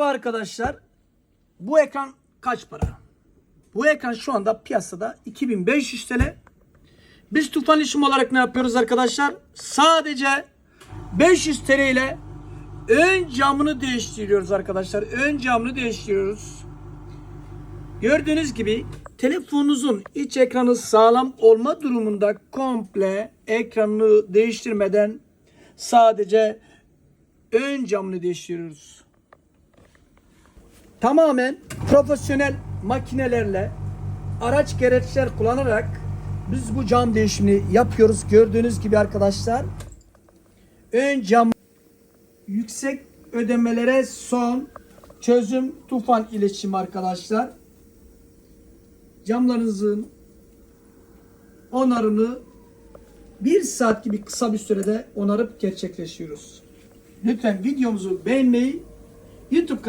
Merhaba arkadaşlar. Bu ekran kaç para? Bu ekran şu anda piyasada 2500 TL. Biz Tufan İşim olarak ne yapıyoruz arkadaşlar? Sadece 500 TL ile ön camını değiştiriyoruz arkadaşlar. Ön camını değiştiriyoruz. Gördüğünüz gibi telefonunuzun iç ekranı sağlam olma durumunda komple ekranını değiştirmeden sadece ön camını değiştiriyoruz. Tamamen profesyonel makinelerle araç gereçler kullanarak biz bu cam değişimini yapıyoruz. Gördüğünüz gibi arkadaşlar ön cam yüksek ödemelere son çözüm tufan iletişim arkadaşlar. Camlarınızın onarını bir saat gibi kısa bir sürede onarıp gerçekleşiyoruz. Lütfen videomuzu beğenmeyi, YouTube